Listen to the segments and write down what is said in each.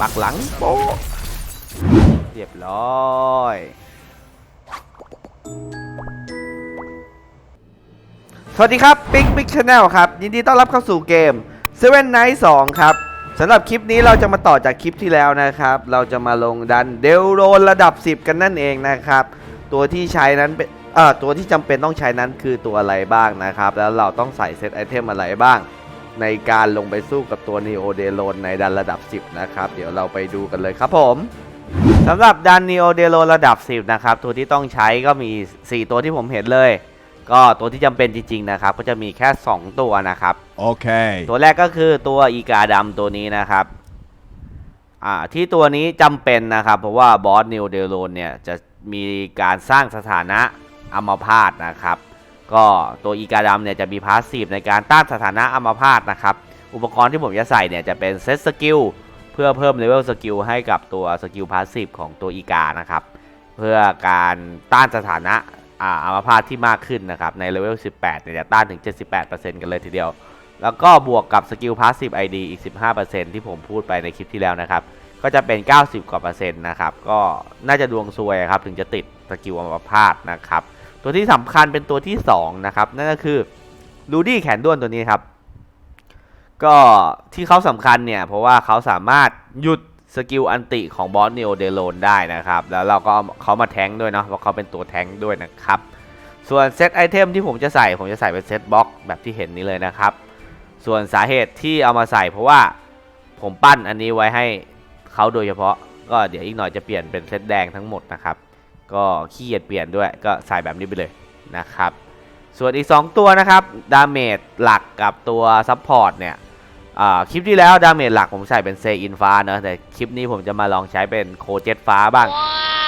ปักหลังโป๊ะเรียบร้อยสวัสดีครับปิ๊กปิ๊กชาแนลครับ ยินดีต้อนรับเข้าสู่เกม Seven Night 2 ครับสำหรับคลิปนี้เราจะมาต่อจากคลิปที่แล้วนะครับ เราจะมาลงดันเดลโรนระดับ 10 กันนั่นเองนะครับ ตัวที่ใช้นั้นเป็นเอ่อตัวที่จำเป็นต้องใช้นั้นคือตัวอะไรบ้างนะครับ แล้วเราต้องใส่เซตไอเทมอะไรบ้าง ในการลงไปสู้กับตัว Neo d e l o n ในดันระดับ 10 นะครับ เดี๋ยวเราไปดูกันเลยครับผมสำหรับดัน Neo d e l o n ระดับ 10 นะครับ ตัวที่ต้องใช้ก็มี 4 ตัวที่ผมเห็นเลย ก็ตัวที่จำเป็นจริง ๆ นะครับ ก็จะมีแค่ 2 ตัวนะครับ Okay. ตัวแรกก็คือตัวอีกาดำตัวนี้นะครับอ่าที่ตัวนี้จำเป็นนะครับ เพราะว่าบอสนิวเดโลนเนี่ยจะมีการสร้างสถานะอัมพาตนะครับ ก็ตัวอีกาดำเนี่ยจะมีพาสซีฟในการต้านสถานะอัมพาตนะครับ อุปกรณ์ที่ผมจะใส่เนี่ยจะเป็นเซตสกิลเพื่อเพิ่มเลเวลสกิลให้กับตัวสกิลพาสซีฟของตัวอีกานะครับ เพื่อการต้านสถานะอ่าอัมพาตที่มากขึ้นนะครับ ในเลเวล 18 เนี่ยจะต้านถึง 78%กันเลยทีเดียว แล้วก็บวกกับสกิลพาสซีฟ ID อีก 15%ที่ผมพูดไปในคลิปที่แล้วนะครับ ก็จะเป็น 90 กว่าเปอร์เซ็นต์นะครับ ก็น่าจะดวงซวยครับถึงจะติดสกิลอัมพาตนะครับ ตัวที่สำคัญเป็นตัวที่2นะครับนั่นก็คือลูดี้แขนด้วนตัวนี้ครับ ก็ที่เขาสำคัญเนี่ย เพราะว่าเขาสามารถหยุดสกิลอันติของบอสเนโอเดโลนได้นะครับ แล้วเราก็เขามาแทงด้วยเนาะเพราะเขาเป็นตัวแทงด้วยนะครับ ส่วนเซตไอเทมที่ผมจะใส่ผมจะใส่เป็นเซตบล็อกแบบที่เห็นนี้เลยนะครับ ส่วนสาเหตุที่เอามาใส่เพราะว่าผมปั้นอันนี้ไว้ให้เขาโดยเฉพาะ ก็เดี๋ยวอีกหน่อยจะเปลี่ยนเป็นเซตแดงทั้งหมดนะครับ ก็ขี้เกียจเปลี่ยนด้วยก็ใส่แบบนี้ไปเลยนะครับ ส่วนอีก 2 ตัวนะครับดาเมจหลักกับตัวซัพพอร์ตเนี่ยอ่าคลิปที่แล้วดาเมจหลักผมใส่เป็นเซอินฟ้าเนอะแต่คลิปนี้ผมจะมาลองใช้เป็นโคเจ็ตฟ้าบ้าง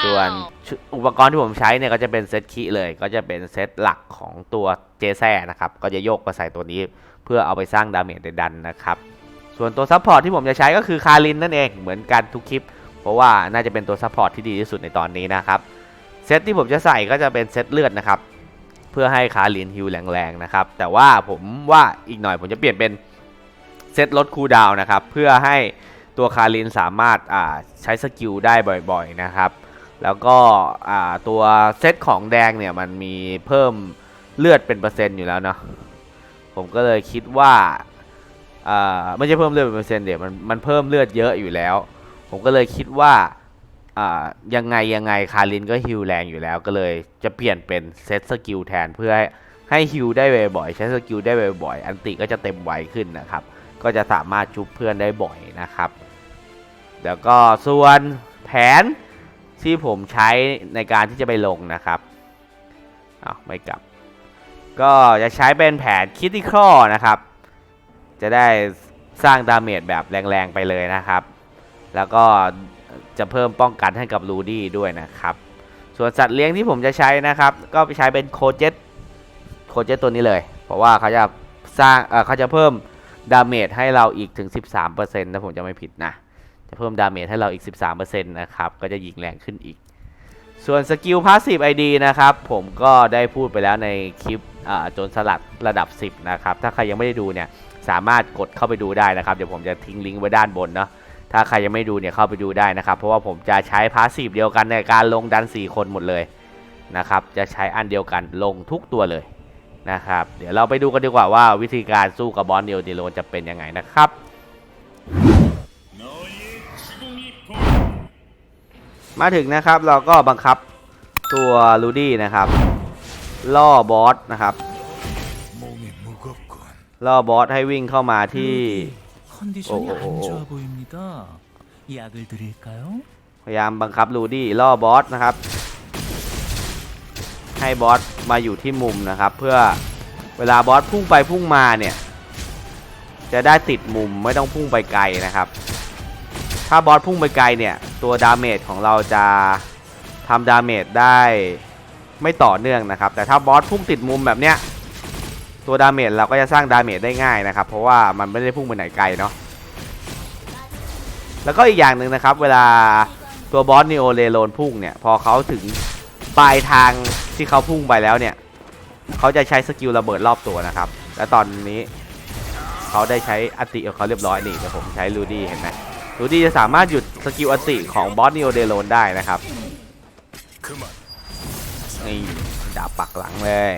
ส่วนชุดอุปกรณ์ที่ผมใช้เนี่ยก็จะเป็นเซตคีเลยก็จะเป็นเซตหลักของตัวเจแซนะครับก็จะโยกมาใส่ตัวนี้ เพื่อเอาไปสร้างดาเมจในดันนะครับส่วนตัวซัพพอร์ตที่ผมจะใช้ก็คือคารินนั่นเองเหมือนกันทุกคลิป เพราะว่าน่าจะเป็นตัวซัพพอร์ตที่ดีที่สุดในตอนนี้นะครับ เซตที่ผมจะใส่ก็จะเป็นเซตเลือดนะครับ เพื่อให้คารินฮิวแรงๆนะครับ แต่ว่าผมว่าอีกหน่อยผมจะเปลี่ยนเป็นเซตลดคูลดาวน์นะครับ เพื่อให้ตัวคารินสามารถาใช้สกิลได้บ่อยๆนะครับ แล้วก็ตัวเซตของแดงเนี่ยมันมีเพิ่มเลือดเป็นเปอร์เซ็นต์อยู่แล้วเนาะผมก็เลยคิดว่าาไม่ใช่เพิ่มเลือดเป็นเปอร์เซ็นต์เดี๋ยวมันมันเพิ่มเลือดเยอะอยู่แล้ว ผมก็เลยคิดว่า ยังไงยังไงคารินก็ฮิวแรงอยู่แล้วก็เลย จะเปลี่ยนเป็นเซตสกิลแทนเพื่อให้ฮิวได้บ่อยๆใช้สกิลได้บ่อยๆอันติก็จะเต็มไวขึ้นนะครับ ก็จะสามารถชุบเพื่อนได้บ่อยนะครับ แล้วก็ส่วนแผนที่ผมใช้ในการที่จะไปลงนะครับอ้าวไม่กลับ ก็จะใช้เป็นแผนคิ t ิคอนะครับ จะได้สร้างดาเมจแบบแรงๆไปเลยนะครับ แล้วก็ จะเพิ่มป้องกันให้กับลูดี้ด้วยนะครับ ส่วนสัตว์เลี้ยงที่ผมจะใช้นะครับ ก็ไปใช้เป็นโคเจตโคเจตตัวนี้เลย เพราะว่าเขาจะสร้างเเขาจะเพิ่มดาเมจให้เราอีกถึง 13%ถ้าผมจะไม่ผิดนะ จะเพิ่มดาเมจให้เราอีก 13%นะครับ ก็จะยิงแรงขึ้นอีก ส่วนสกิลพาสซีฟไอดีนะครับ ผมก็ได้พูดไปแล้วในคลิปโจนสลัดระดับ 10 นะครับ ถ้าใครยังไม่ได้ดูเนี่ย สามารถกดเข้าไปดูได้นะครับ เดี๋ยวผมจะทิ้งลิงก์ไว้ด้านบนเนาะ ถ้าใครยังไม่ดูเนี่ยเข้าไปดูได้นะครับ เพราะว่าผมจะใช้พาสซีฟเดียวกันในการลงดัน 4 คนหมดเลยนะครับ จะใช้อันเดียวกันลงทุกตัวเลยนะครับ เดี๋ยวเราไปดูกันดีกว่าว่าวิธีการสู้กับบอสเดียวดีโลจะเป็นยังไงนะครับมาถึงนะครับเราก็บังคับตัวลูดี้นะครับล่อบอสนะครับล่อบอสให้วิ่งเข้ามาที่ 컨디션이 오, 오, 오, 안 오. 좋아 보입니다. 약을 드릴까요? พยายามบังคับลูดี้ล่อบอสนะครับ ให้บอสมาอยู่ที่มุมนะครับ เพื่อเวลาบอสพุ่งไปพุ่งมาเนี่ย จะได้ติดมุมไม่ต้องพุ่งไปไกลนะครับ ถ้าบอสพุ่งไปไกลเนี่ย ตัวดาเมจของเราจะทำดาเมจได้ไม่ต่อเนื่องนะครับ แต่ถ้าบอสพุ่งติดมุมแบบเนี้ย ตัวดาเมจเราก็จะสร้างดาเมจได้ง่ายนะครับ เพราะว่ามันไม่ได้พุ่งไปไหนไกลเนาะแล้วก็อีกอย่างหนึ่งนะครับ เวลาตัวบอสนิโอเลโลนพุ่งเนี่ย พอเขาถึงปลายทางที่เขาพุ่งไปแล้วเนี่ยเขาจะใช้สกิลระเบิดรอบตัวนะครับ และตอนนี้เขาได้ใช้อติของเขาเรียบร้อยนี่เดี๋ยวผมใช้ลูดี้เห็นไหมรูดี้จะสามารถหยุดสกิลอันติของบอสนิโอเดโลนได้นะครับクマนี่ดาบปักหลังเลย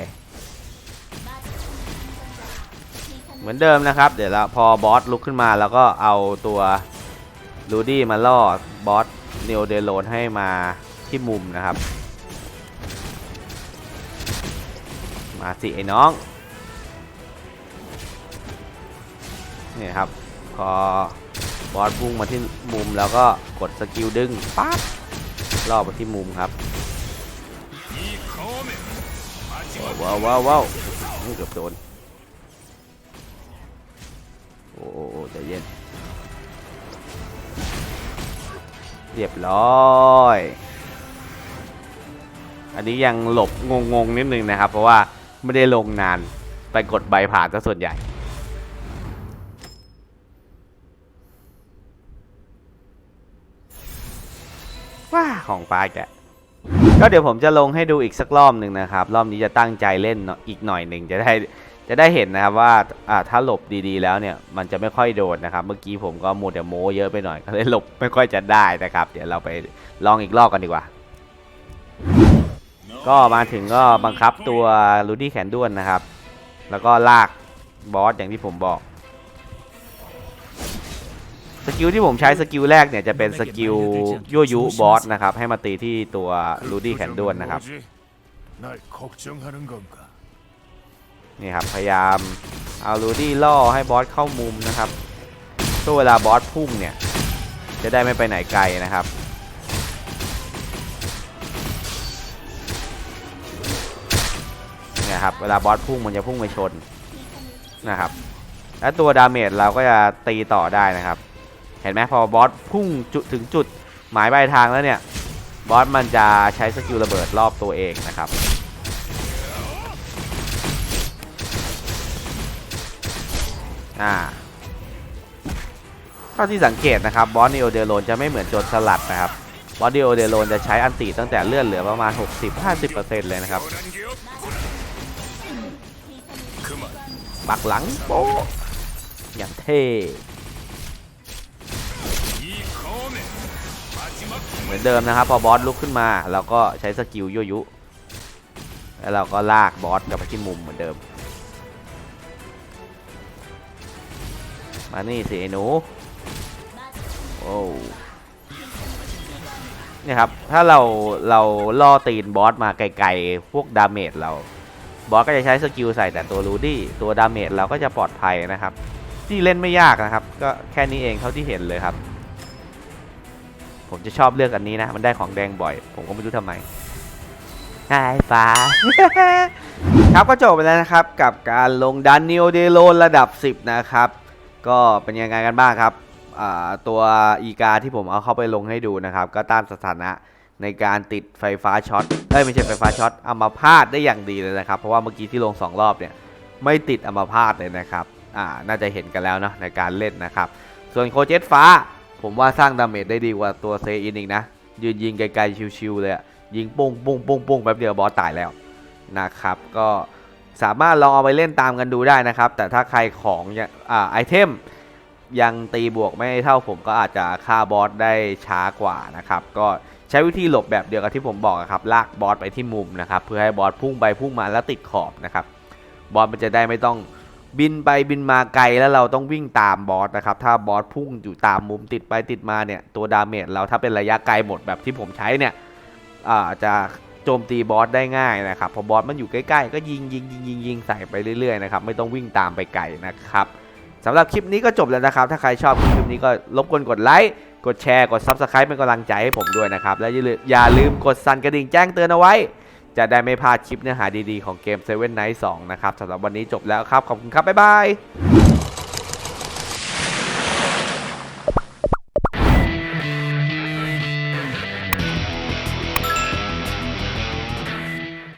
เหมือนเดิมนะครับ เดี๋ยวเราพอบอสลุกขึ้นมาแล้วก็เอาตัวลูดี้มาล่อบอสเนโอเดโลนให้มาที่มุมนะครับ มาสิไอ้น้องนี่ครับ พอบอสพุ่งมาที่มุมแล้วก็กดสกิลดึงปั๊บล่อไปที่มุมครับว้าวว้าวว้าวเกือบโดน อ้โอ้โอ้ใจเย็น เรียบร้อย อันนี้ยังหลบงงๆนิดนึงนะครับ เพราะว่าไม่ได้ลงนานไปกดใบผ่านซะส่วนใหญ่ว้าของฟ้าแกะก็เดี๋ยวผมจะลงให้ดูอีกสักรอบหนึ่งนะครับ รอบนี้จะตั้งใจเล่นอีกหน่อยหนึ่งจะได้ จะได้เห็นนะครับว่าถ้าหลบดีๆแล้วเนี่ยมันจะไม่ค่อยโดนนะครับ เมื่อกี้ผมก็โมเดโมเยอะไปหน่อยก็เลยหลบไม่ค่อยจะได้นะครับ เดี๋ยวเราไปลองอีกรอบกันดีกว่า ก็มาถึงก็บังคับตัวลูดี้แขนด้วนนะครับ แล้วก็ลากบอสอย่างที่ผมบอกสกิลที่ผมใช้สกิลแรกเนี่ยจะเป็นสกิลยั่วยุบอสนะครับให้มาตีที่ตัวลูดี้แขนด้วนนะครับ นี่ครับพยายามเอาลูดี้ล่อให้บอสเข้ามุมนะครับเพื่อเวลาบอสพุ่งเนี่ยจะได้ไม่ไปไหนไกลนะครับเนี่ยครับเวลาบอสพุ่งมันจะพุ่งไปชนนะครับ และตัวดาเมจเราก็จะตีต่อได้นะครับ เห็นไหมพอบอสพุ่งจุดถึงจุดหมายปลายทางแล้วเนี่ยบอสมันจะใช้สกิลระเบิดรอบตัวเองนะครับ อ่าเท่าที่สังเกตนะครับบอสนิโอเดโลนจะไม่เหมือนโจรสลัดนะครับบอสนิโอเดโลนจะใช้อันติตั้งแต่เลื่อนเหลือประมาณ 60-50%เลยนะครับปักหลังโป๊อย่างเท่เหมือนเดิมนะครับ พอบอสลุกขึ้นมาเราก็ใช้สกิลยั่วยุ แล้วเราก็ลากบอสกลับไปที่มุมเหมือนเดิม มานี่สิไอ้หนูโอ้เนี่ยครับ ถ้าเราเราล่อตีนบอสมาไกลๆ พวกดาเมจเรา บอสก็จะใช้สกิลใส่แต่ตัวรูดี้ตัวดาเมจเราก็จะปลอดภัยนะครับ ที่เล่นไม่ยากนะครับ ก็แค่นี้เองเท่าที่เห็นเลยครับ ผมจะชอบเลือกอันนี้นะ มันได้ของแดงบ่อย ผมก็ไม่รู้ทำไมไอ้ฟ้าครับก็จบไปแล้วนะครับ กับการลงดันนิโอเดโลระดับ 10 นะครับ ก็เป็นยังไงกันบ้างครับตัวอีกาที่ผมเอาเข้าไปลงให้ดูนะครับ ก็ต้านสถานะในการติดไฟฟ้าช็อตเอ้ยไม่ใช่ไฟฟ้าช็อตอัมาพาตได้อย่างดีเลยนะครับ เพราะว่าเมื่อกี้ที่ลง 2 รอบเนี่ยไม่ติดอัมาพาตเลยนะครับอ่าน่าจะเห็นกันแล้วเนาะในการเล่นนะครับ ส่วนโคเจตฟ้า ผมว่าสร้างดาเมจได้ดีกว่าตัวเซอินอีกนะยืนยิงไกลๆชิวๆเลยยิงปุ้งปุ้งปุ้งปุ้งแป๊บเดียวบอสตายแล้วนะครับ ก็ สามารถลองเอาไปเล่นตามกันดูได้นะครับ แต่ถ้าใครของยังอ่าไอเทมยังตีบวกไม่เท่าผมก็อาจจะฆ่าบอสได้ช้ากว่านะครับ ก็ใช้วิธีหลบแบบเดียวกับที่ผมบอกอะครับ ลากบอสไปที่มุมนะครับ เพื่อให้บอสพุ่งไปพุ่งมาแล้วติดขอบนะครับ บอสมันจะได้ไม่ต้องบินไปบินมาไกลแล้วเราต้องวิ่งตามบอสนะครับ ถ้าบอสพุ่งอยู่ตามมุมติดไปติดมาเนี่ยตัวดาเมจเราถ้าเป็นระยะไกลหมดแบบที่ผมใช้เนี่ยอ่าจะ โจมตีบอสได้ง่ายนะครับพอบอสมันอยู่ใกล้ๆ ก็ยิงยิงยิงยิงยิงใส่ไปเรื่อยๆนะครับไม่ต้องวิ่งตามไปไกลนะครับสำหรับคลิปนี้ก็จบแล้วนะครับ ถ้าใครชอบคลิปนี้ก็รบกวนกดไลค์กดแชร์กด Subscribe เป็นกำลังใจให้ผมด้วยนะครับ และอย่าลืมอย่าลืมกดสั่นกระดิ่งแจ้งเตือนเอาไว้ จะได้ไม่พลาดคลิปเนื้อหาดีๆของเกม7 Night 2 นะครับสำหรับวันนี้จบแล้วครับ ขอบคุณครับ บ๊ายบาย